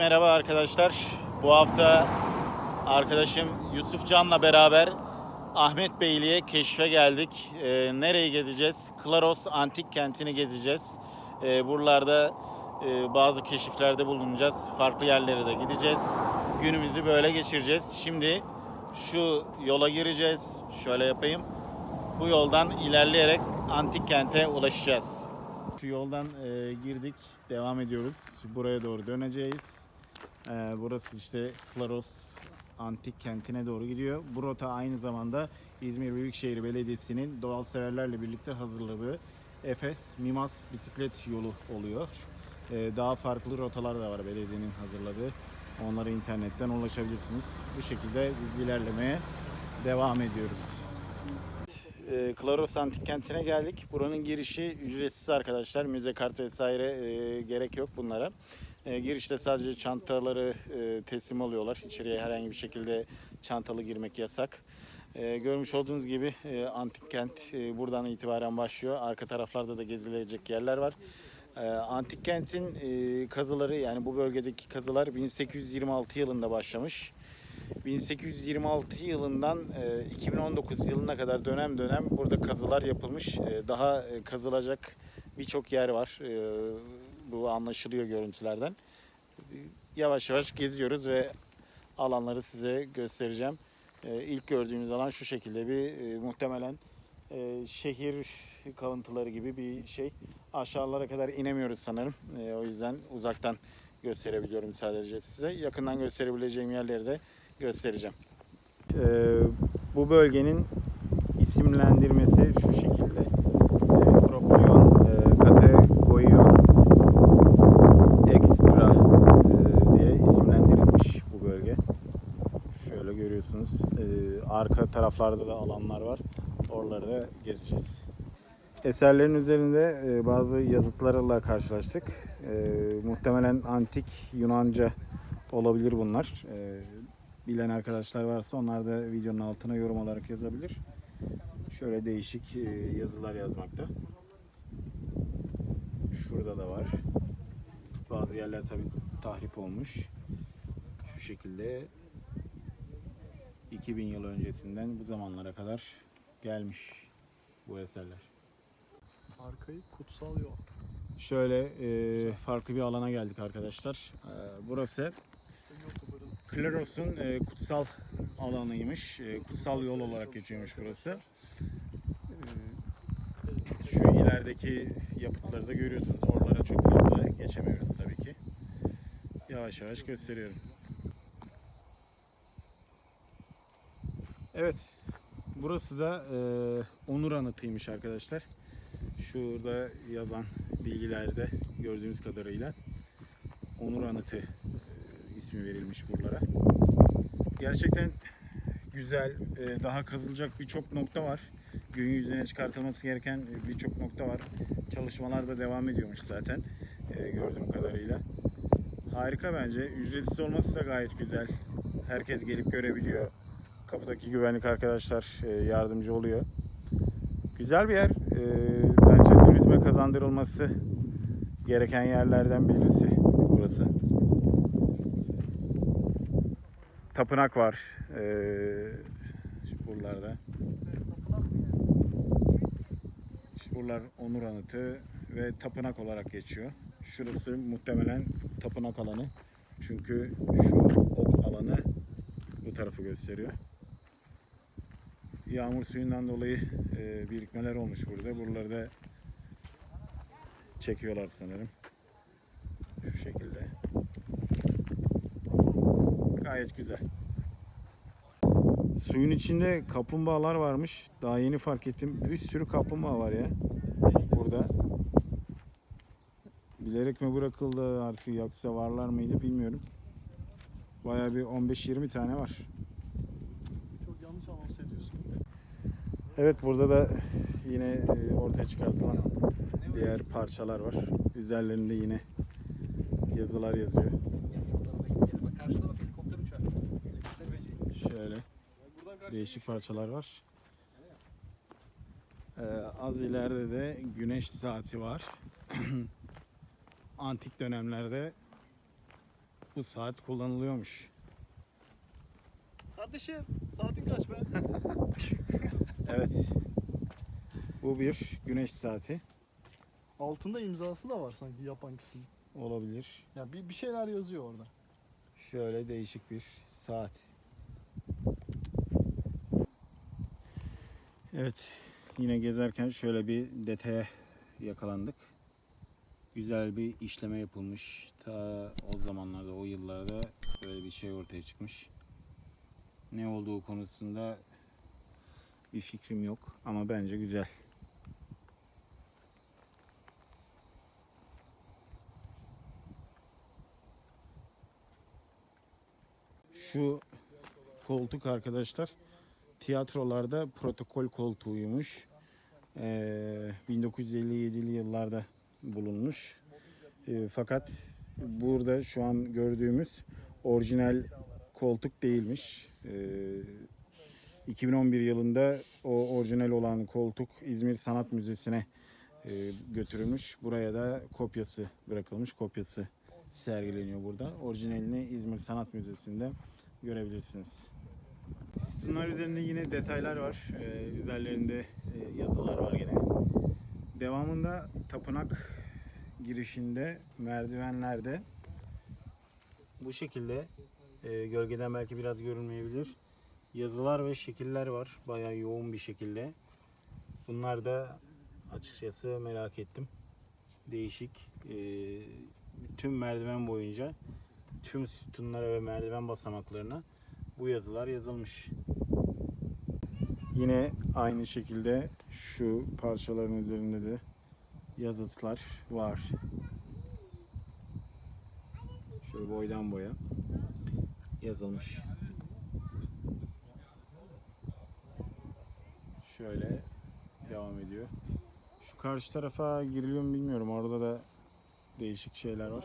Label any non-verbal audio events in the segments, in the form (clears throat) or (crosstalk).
Merhaba arkadaşlar. Bu hafta arkadaşım Yusuf Can'la beraber Ahmet Beyli'ye keşfe geldik. Ee, nereye gezeceğiz? Klaros Antik Kenti'ni gezeceğiz. Ee, buralarda e, bazı keşiflerde bulunacağız. Farklı yerlere de gideceğiz. Günümüzü böyle geçireceğiz. Şimdi şu yola gireceğiz. Şöyle yapayım. Bu yoldan ilerleyerek Antik Kent'e ulaşacağız. Şu yoldan e, girdik, devam ediyoruz. Buraya doğru döneceğiz. E, burası işte Klaros Antik Kenti'ne doğru gidiyor. Bu rota aynı zamanda İzmir Büyükşehir Belediyesi'nin doğal severlerle birlikte hazırladığı Efes Mimas bisiklet yolu oluyor. E, daha farklı rotalar da var belediyenin hazırladığı. Onlara internetten ulaşabilirsiniz. Bu şekilde biz ilerlemeye devam ediyoruz. E, Klaros Antik Kenti'ne geldik. Buranın girişi ücretsiz arkadaşlar. Müze kart vesaire e, gerek yok bunlara. E, girişte sadece çantaları e, teslim alıyorlar. İçeriye herhangi bir şekilde çantalı girmek yasak. E, görmüş olduğunuz gibi e, Antik Kent e, buradan itibaren başlıyor. Arka taraflarda da gezilecek yerler var. E, Antik Kent'in e, kazıları yani bu bölgedeki kazılar 1826 yılında başlamış. 1826 yılından e, 2019 yılına kadar dönem dönem burada kazılar yapılmış. E, Daha e, kazılacak birçok yer var. Bu anlaşılıyor görüntülerden. Yavaş yavaş geziyoruz ve alanları size göstereceğim. E, İlk gördüğümüz alan şu şekilde bir e, muhtemelen e, şehir kalıntıları gibi bir şey. Aşağılara kadar inemiyoruz sanırım. E, O yüzden uzaktan gösterebiliyorum sadece size. Yakından gösterebileceğim yerleri de göstereceğim. Ee, bu bölgenin isimlendirmesi şu şekilde. Ee, Propylon, e, Kategoion Extra e, diye isimlendirilmiş bu bölge. Şöyle görüyorsunuz. Ee, arka taraflarda da alanlar var. Oraları da gezeceğiz. Eserlerin üzerinde e, bazı yazıtlarla karşılaştık. E, muhtemelen antik Yunanca olabilir bunlar. E, bilen arkadaşlar varsa onlar da videonun altına yorum olarak yazabilir. Şöyle değişik yazılar yazmakta. Şurada da var. Bazı yerler tabi tahrip olmuş. Şu şekilde 2000 yıl öncesinden bu zamanlara kadar gelmiş bu eserler. Arkayı kutsal yol. Şöyle e, farklı bir alana geldik arkadaşlar. E, burası Kleros'un e, kutsal alanıymış. E, kutsal yol olarak geçiyormuş burası. E, şu ilerideki yapıtları da görüyorsunuz. Oralara çok fazla geçemiyoruz tabii ki. Yavaş yavaş gösteriyorum. Evet. Burası da e, onur anıtıymış arkadaşlar. Şurada yazan bilgilerde gördüğümüz kadarıyla onur anıtı e, ismi verilmiş buralara. Gerçekten güzel, e, daha kazılacak birçok nokta var. Gün yüzüne çıkartılması gereken e, birçok nokta var. Çalışmalar da devam ediyormuş zaten e, gördüğüm kadarıyla. Harika bence. Ücretsiz olması da gayet güzel. Herkes gelip görebiliyor. Kapıdaki güvenlik arkadaşlar e, yardımcı oluyor. Güzel bir yer. E, bence turizme kazandırılması gereken yerlerden birisi burası. Tapınak var e, buralarda. Buralar onur anıtı ve tapınak olarak geçiyor. Şurası muhtemelen tapınak alanı. Çünkü şu ok alanı bu tarafı gösteriyor. Yağmur suyundan dolayı e, birikmeler olmuş burada. Buraları da çekiyorlar sanırım. Şu şekilde. Gayet güzel. Suyun içinde kaplumbağalar varmış. Daha yeni fark ettim. Bir sürü kaplumbağa var ya. Burada. Bilerek mi bırakıldı artık yoksa varlar mıydı bilmiyorum. Bayağı bir 15-20 tane var. Çok yanlış anons ediyorsun. Evet burada da yine e, ortaya çıkartılan diğer parçalar var. Üzerlerinde yine yazılar yazıyor. Şöyle değişik parçalar var. Ee, az ileride de güneş saati var. (clears throat) Antik dönemlerde Bu saat kullanılıyormuş. Kardeşim saatin kaç be? (laughs) Evet. Bu bir güneş saati Altında imzası da var sanki yapan kişinin. olabilir. Ya bir, bir şeyler yazıyor orada. Şöyle değişik bir saat. Evet. Yine gezerken şöyle bir detaya yakalandık. Güzel bir işleme yapılmış. Ta o zamanlarda, o yıllarda böyle bir şey ortaya çıkmış. Ne olduğu konusunda bir fikrim yok ama bence güzel. Şu koltuk arkadaşlar tiyatrolarda protokol koltuğuymuş. Ee, 1957'li yıllarda bulunmuş. Ee, fakat burada şu an gördüğümüz orijinal koltuk değilmiş. Ee, 2011 yılında o orijinal olan koltuk İzmir Sanat Müzesi'ne e, götürülmüş. Buraya da kopyası bırakılmış. Kopyası sergileniyor burada. Orijinalini İzmir Sanat Müzesi'nde görebilirsiniz. Sütunlar üzerinde yine detaylar var. Ee, üzerlerinde e, yazılar var yine. Devamında tapınak girişinde merdivenlerde bu şekilde e, gölgeden belki biraz görünmeyebilir. Yazılar ve şekiller var. Bayağı yoğun bir şekilde. Bunlar da açıkçası merak ettim. Değişik. E, tüm merdiven boyunca tüm sütunlara ve merdiven basamaklarına bu yazılar yazılmış. Yine aynı şekilde şu parçaların üzerinde de yazıtlar var. Şöyle boydan boya yazılmış. Şöyle devam ediyor. Şu karşı tarafa giriliyor mu bilmiyorum. Orada da değişik şeyler var.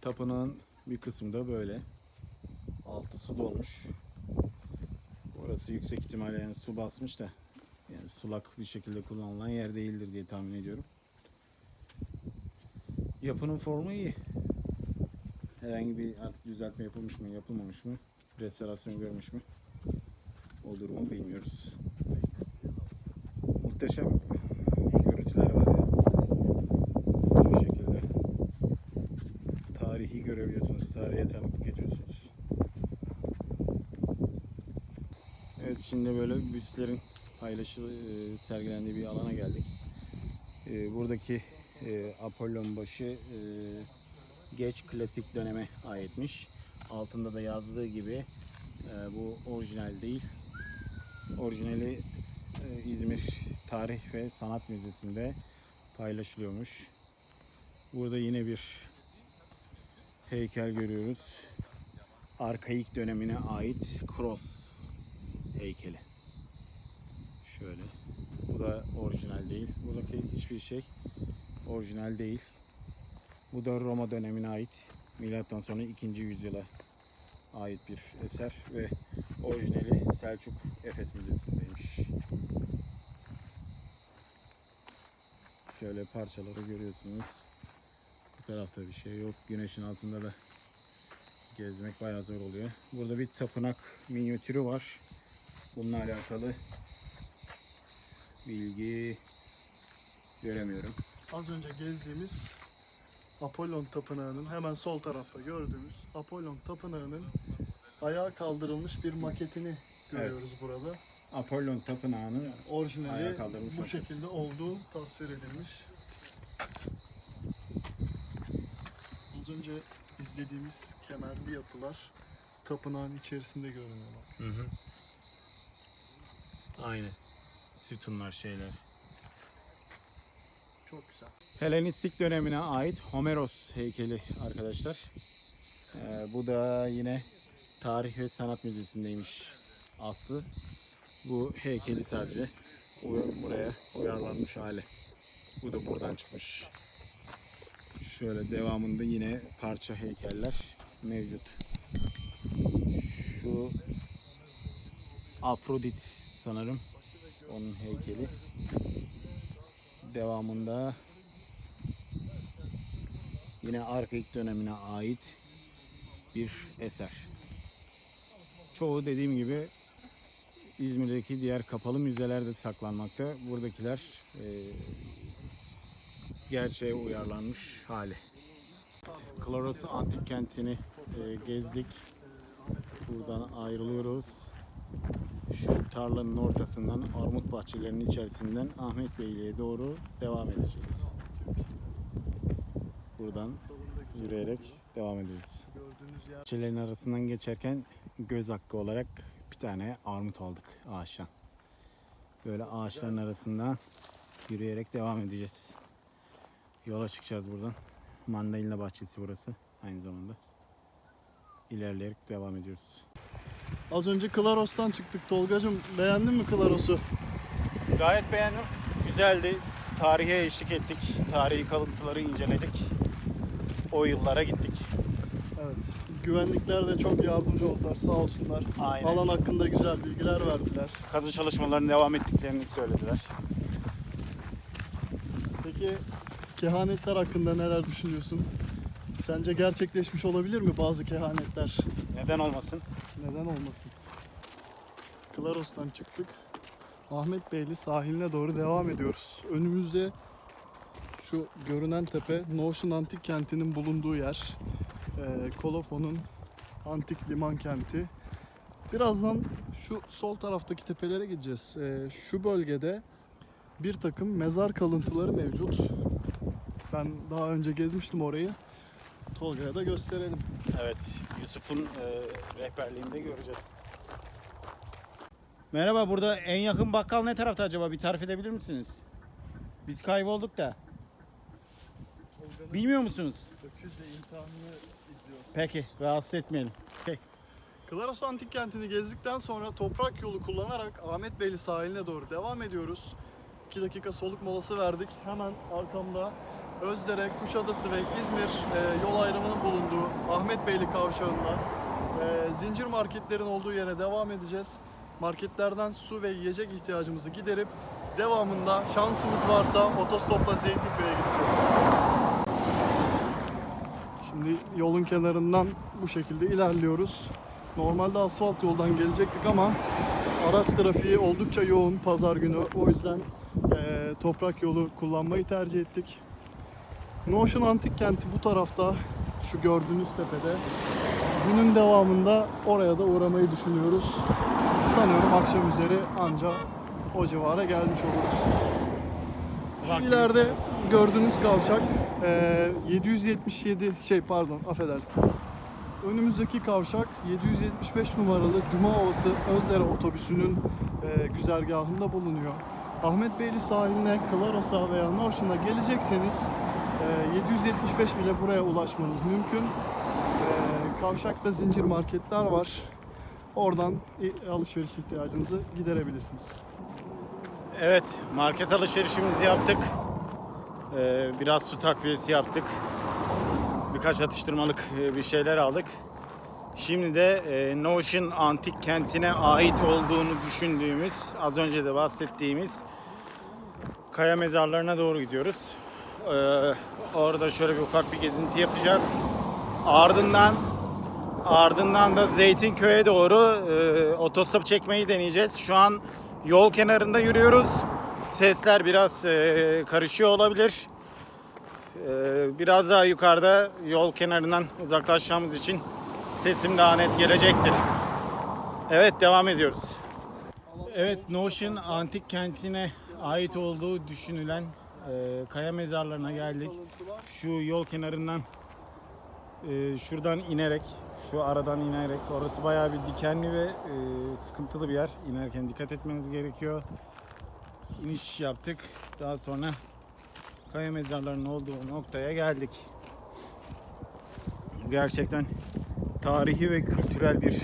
Tapınağın bir kısmı da böyle. Altı su dolmuş. Orası yüksek ihtimalle yani su basmış da yani sulak bir şekilde kullanılan yer değildir diye tahmin ediyorum. Yapının formu iyi. Herhangi bir artık düzeltme yapılmış mı, yapılmamış mı? Restorasyon görmüş mü? O durumu bilmiyoruz. Muhteşem görüntüler var ya. Şu şekilde tarihi görebiliyorsunuz. Tarihe tanıklık ediyorsunuz. Evet şimdi böyle büstlerin paylaşılı e, sergilendiği bir alana geldik. E, buradaki e, Apollon başı geç klasik döneme aitmiş. Altında da yazdığı gibi e, bu orijinal değil. Orijinali e, İzmir Tarih ve Sanat Müzesi'nde paylaşılıyormuş. Burada yine bir heykel görüyoruz. Arkaik dönemine ait Cross heykeli. Şöyle. Bu da orijinal değil. Buradaki hiçbir şey orijinal değil. Bu da Roma dönemine ait. Milattan sonra 2. yüzyıla ait bir eser ve orijinali Selçuk Efes Müzesi'ndeymiş. Şöyle parçaları görüyorsunuz. Bu tarafta bir şey yok. Güneşin altında da gezmek bayağı zor oluyor. Burada bir tapınak minyatürü var. Bununla alakalı bilgi göremiyorum. Az önce gezdiğimiz Apollon Tapınağı'nın hemen sol tarafta gördüğümüz Apollon Tapınağı'nın ayağa kaldırılmış bir maketini görüyoruz burada. Apollon Tapınağı'nın Ayağa Orijinali kaldırılmış bu maket. şekilde olduğu tasvir edilmiş. Az önce izlediğimiz kemerli yapılar tapınağın içerisinde görünüyor. Hı hı. Aynı. Sütunlar şeyler. Çok güzel. Helenistik dönemine ait Homeros heykeli arkadaşlar. Ee, bu da yine Tarih ve Sanat Müzesi'ndeymiş aslı. Bu heykeli sadece buraya uyarlanmış hali. Bu da buradan çıkmış. Şöyle devamında yine parça heykeller mevcut. Şu Afrodit sanırım onun heykeli. Devamında Yine arkaik dönemine ait bir eser. Çoğu dediğim gibi İzmir'deki diğer kapalı müzelerde saklanmakta. Buradakiler e, gerçeğe uyarlanmış hali. Klaros Antik Kenti'ni e, gezdik. Buradan ayrılıyoruz. Şu tarlanın ortasından armut bahçelerinin içerisinden Ahmet Beyliğe doğru devam edeceğiz. Buradan yürüyerek devam yer Bahçelerin arasından geçerken göz hakkı olarak bir tane armut aldık ağaçtan. Böyle ağaçların arasında yürüyerek devam edeceğiz. Yola çıkacağız buradan. Mandalina bahçesi burası aynı zamanda. İlerleyerek devam ediyoruz. Az önce Klaros'tan çıktık. Tolgacım beğendin mi Klaros'u? Gayet beğendim. Güzeldi. Tarihe eşlik ettik. Tarihi kalıntıları inceledik. O yıllara gittik. Evet. Güvenlikler de çok yardımcı oldular sağ olsunlar. Aynen. Alan hakkında güzel bilgiler verdiler. Kazı çalışmalarının devam ettiklerini söylediler. Peki kehanetler hakkında neler düşünüyorsun? Sence gerçekleşmiş olabilir mi bazı kehanetler? Neden olmasın? Neden olmasın? Klaros'tan çıktık. Ahmet Beyli sahiline doğru devam ediyoruz. Önümüzde şu görünen tepe Notion Antik Kenti'nin bulunduğu yer. Ee, Kolofon'un antik liman kenti. Birazdan şu sol taraftaki tepelere gideceğiz. Ee, şu bölgede bir takım mezar kalıntıları mevcut. Ben daha önce gezmiştim orayı. Tolga'ya da gösterelim. Evet, Yusuf'un e, rehberliğinde göreceğiz. Merhaba, burada en yakın bakkal ne tarafta acaba? Bir tarif edebilir misiniz? Biz kaybolduk da. Bilmiyor musunuz? Öküzle imtihanını izliyor. Peki, rahatsız etmeyelim. Peki. Klaros Antik Kenti'ni gezdikten sonra toprak yolu kullanarak Ahmet Beyli sahiline doğru devam ediyoruz. 2 dakika soluk molası verdik. Hemen arkamda Özdere, Kuşadası ve İzmir e, yol ayrımının bulunduğu Ahmet Beyli kavşağında e, zincir marketlerin olduğu yere devam edeceğiz. Marketlerden su ve yiyecek ihtiyacımızı giderip devamında şansımız varsa otostopla Zeytinköy'e gideceğiz. Şimdi yolun kenarından bu şekilde ilerliyoruz. Normalde asfalt yoldan gelecektik ama araç trafiği oldukça yoğun pazar günü. O yüzden eee, toprak yolu kullanmayı tercih ettik. Notion Antik Kenti bu tarafta, şu gördüğünüz tepede. Günün devamında oraya da uğramayı düşünüyoruz. Sanıyorum akşam üzeri anca o civara gelmiş oluruz. İleride gördüğünüz kavşak eee, 777 şey pardon affedersin. Önümüzdeki kavşak 775 numaralı Cuma Ovası Özdere otobüsünün eee, güzergahında bulunuyor. Ahmet Beyli sahiline, Klaros'a veya Notion'a gelecekseniz 775 bile buraya ulaşmanız mümkün. Eee, Kavşakta zincir marketler var. Oradan alışveriş ihtiyacınızı giderebilirsiniz. Evet, market alışverişimizi yaptık. Ee, biraz su takviyesi yaptık. Birkaç atıştırmalık e, bir şeyler aldık. Şimdi de e, Notion antik kentine ait olduğunu düşündüğümüz, az önce de bahsettiğimiz kaya mezarlarına doğru gidiyoruz. Ee, orada şöyle bir ufak bir gezinti yapacağız. Ardından ardından da Zeytinköy'e doğru e, otostop çekmeyi deneyeceğiz. Şu an yol kenarında yürüyoruz. Sesler biraz e, karışıyor olabilir. E, biraz daha yukarıda yol kenarından uzaklaşacağımız için sesim daha net gelecektir. Evet devam ediyoruz. Evet Notion antik kentine ait olduğu düşünülen e, kaya mezarlarına geldik. Şu yol kenarından e, şuradan inerek, şu aradan inerek, orası bayağı bir dikenli ve e, sıkıntılı bir yer. İnerken dikkat etmeniz gerekiyor. İniş yaptık. Daha sonra kaya mezarlarının olduğu noktaya geldik. Gerçekten tarihi ve kültürel bir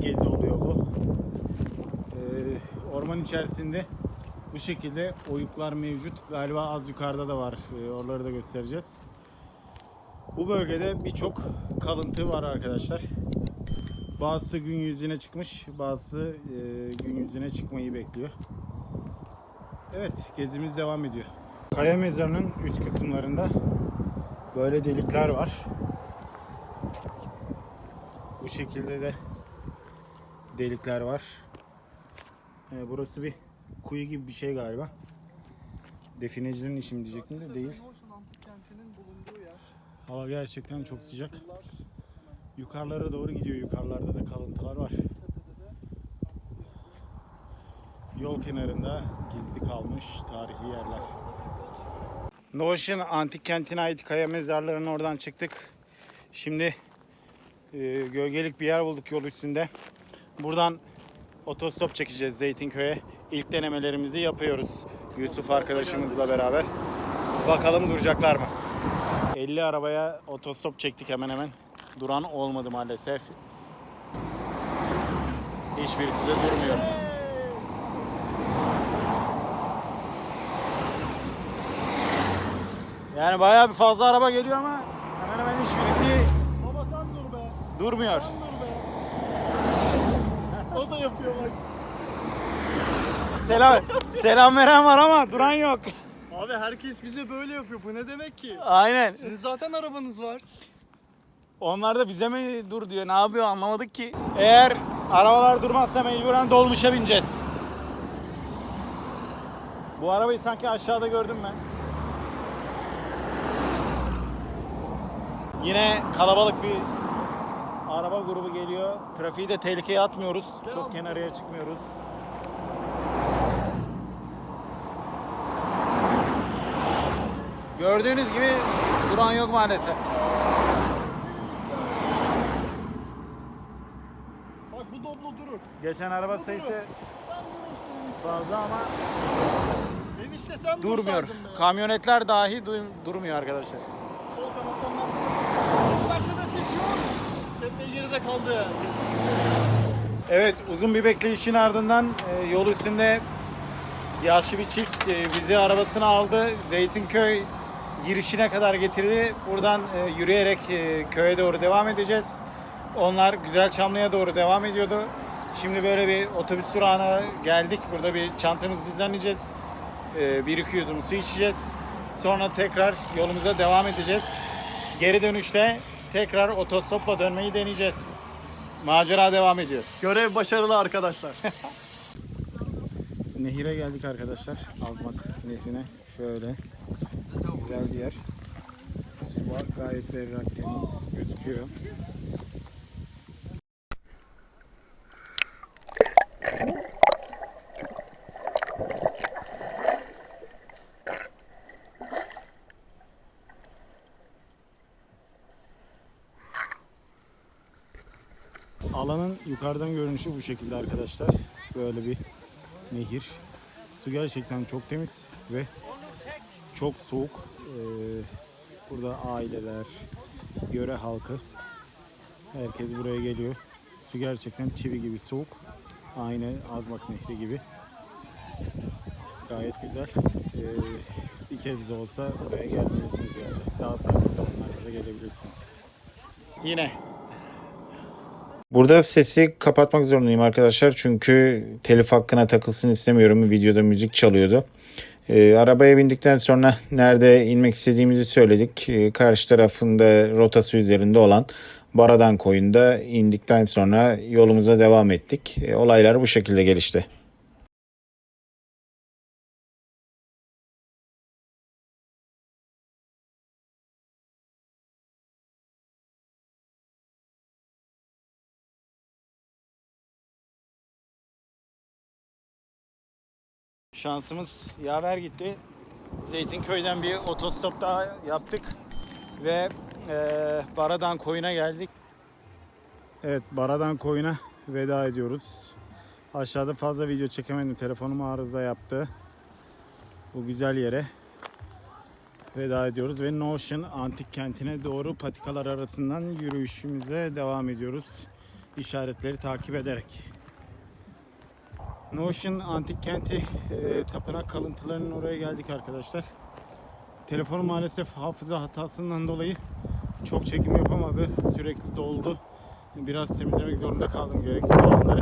gezi oluyor bu. E, orman içerisinde bu şekilde oyuklar mevcut. Galiba az yukarıda da var. E, oraları da göstereceğiz. Bu bölgede birçok kalıntı var arkadaşlar. Bazısı gün yüzüne çıkmış, bazısı e, gün yüzüne çıkmayı bekliyor. Evet, gezimiz devam ediyor. Kaya mezarının üst kısımlarında Böyle delikler var. Bu şekilde de delikler var. Ee, burası bir kuyu gibi bir şey galiba. Definecilerin işi mi diyecektim de değil. Hava gerçekten çok sıcak. Yukarılara doğru gidiyor. Yukarılarda da kalıntılar var. Yol kenarında gizli kalmış tarihi yerler. Noşin antik kentine ait kaya mezarlarının oradan çıktık. Şimdi e, gölgelik bir yer bulduk yol üstünde. Buradan otostop çekeceğiz Zeytinköy'e. İlk denemelerimizi yapıyoruz Yusuf arkadaşımızla beraber. Bakalım duracaklar mı? 50 arabaya otostop çektik hemen hemen. Duran olmadı maalesef. Hiçbirisi de durmuyor. Yani bayağı bir fazla araba geliyor ama hemen hemen hiçbirisi Baba sen dur be. durmuyor. Sen dur be. (laughs) o da yapıyor bak. Selam, selam veren var ama duran yok. Abi herkes bize böyle yapıyor. Bu ne demek ki? Aynen. Sizin zaten arabanız var. Onlar da bize mi dur diyor. Ne yapıyor anlamadık ki. Eğer arabalar durmazsa mecburen dolmuşa bineceğiz. Bu arabayı sanki aşağıda gördüm ben. Yine kalabalık bir araba grubu geliyor. Trafiği de tehlikeye atmıyoruz. Çok kenarıya çıkmıyoruz. Gördüğünüz gibi duran yok maalesef. Bak bu Doblo durur. Geçen araba sayısı Sen durursun. fazla ama Enişte sen durmuyor. dursaydın be. Kamyonetler dahi du- durmuyor arkadaşlar. Sol kanattan baksana. Mercedes geçiyor. Stepney geride kaldı. Evet uzun bir bekleyişin ardından e, yol üstünde yaşlı bir çift e, bizi arabasına aldı. Zeytinköy girişine kadar getirdi. Buradan e, yürüyerek e, köye doğru devam edeceğiz. Onlar Güzelçamlı'ya doğru devam ediyordu. Şimdi böyle bir otobüs durağına geldik. Burada bir çantamızı düzenleyeceğiz. E, bir iki yudum su içeceğiz. Sonra tekrar yolumuza devam edeceğiz. Geri dönüşte tekrar otostopla dönmeyi deneyeceğiz. Macera devam ediyor. Görev başarılı arkadaşlar. (laughs) Nehire geldik arkadaşlar. Azmak nehrine. Şöyle güzel bir yer. Su var. Gayet berrak temiz gözüküyor. Alanın yukarıdan görünüşü bu şekilde arkadaşlar. Böyle bir nehir. Su gerçekten çok temiz ve çok soğuk. Ee, burada aileler, yöre halkı, herkes buraya geliyor. Su gerçekten çivi gibi soğuk. Aynı Azmak Nehri gibi. Gayet güzel. Ee, bir kez de olsa buraya gelmelisiniz yani. Daha sakin zamanlarda da gelebilirsiniz. Yine Burada sesi kapatmak zorundayım arkadaşlar çünkü telif hakkına takılsın istemiyorum. Videoda müzik çalıyordu. Ee, arabaya bindikten sonra nerede inmek istediğimizi söyledik. Ee, karşı tarafında rotası üzerinde olan Baradan koyunda indikten sonra yolumuza devam ettik. Ee, olaylar bu şekilde gelişti. Şansımız yaver gitti. Zeytinköy'den bir otostop daha yaptık ve eee, Baradan Koyun'a geldik. Evet Baradan Koyun'a veda ediyoruz. Aşağıda fazla video çekemedim. Telefonum arıza yaptı. Bu güzel yere veda ediyoruz ve Notion antik kentine doğru patikalar arasından yürüyüşümüze devam ediyoruz. İşaretleri takip ederek. Notion antik kenti e, tapınak kalıntılarının oraya geldik arkadaşlar. Telefonum maalesef hafıza hatasından dolayı çok çekim yapamadı. Sürekli doldu. Biraz temizlemek zorunda kaldım gereksiz olanları.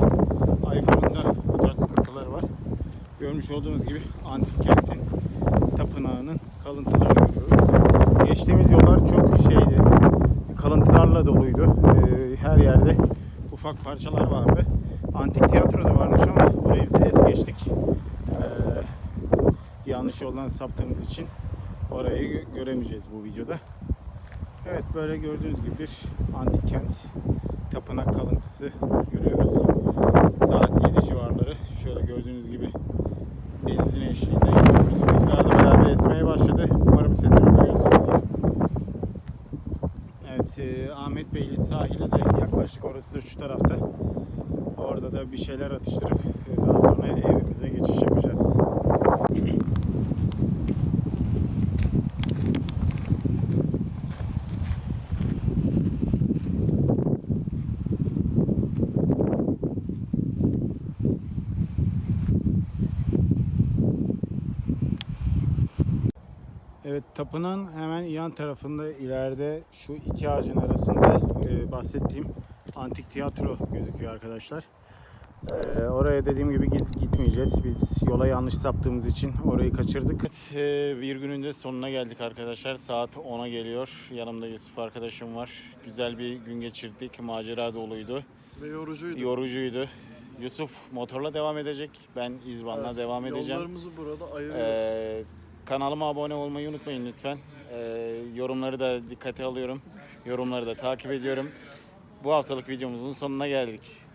iPhone'da bu tarz sıkıntıları var. Görmüş olduğunuz gibi antik kentin tapınağının kalıntılarını görüyoruz. geçtiğimiz yollar çok şeydi. Kalıntılarla doluydu. Ee, her yerde ufak parçalar vardı. Antik tiyatro da varmış ama orayı biz es geçtik. Ee, yanlış yoldan saptığımız için orayı gö- göremeyeceğiz bu videoda. Evet böyle gördüğünüz gibi bir antik kent tapınak kalıntısı görüyoruz. Saat 7 civarları. Şöyle gördüğünüz gibi denizin eşliğinde gidiyoruz. Rüzgar da bir esmeye başladı. Umarım sesimi duyuyorsunuzdur. Evet, e, Ahmet Beyli sahile de yaklaşık orası şu tarafta. Orada da bir şeyler atıştırıp e, daha sonra evimize geçiş yapacağız. Evet tapınağın hemen yan tarafında ileride şu iki ağacın arasında e, bahsettiğim antik tiyatro gözüküyor arkadaşlar. E, oraya dediğim gibi git, gitmeyeceğiz. Biz yola yanlış saptığımız için orayı kaçırdık. Evet, e, bir günün de sonuna geldik arkadaşlar. Saat 10'a geliyor. Yanımda Yusuf arkadaşım var. Güzel bir gün geçirdik. Macera doluydu. Ve yorucuydu. Yorucuydu. Yusuf motorla devam edecek. Ben izbanla Evet, devam edeceğim. Yollarımızı burada ayırıyoruz. Ee, kanalıma abone olmayı unutmayın lütfen. Ee, yorumları da dikkate alıyorum. Yorumları da takip ediyorum. Bu haftalık videomuzun sonuna geldik.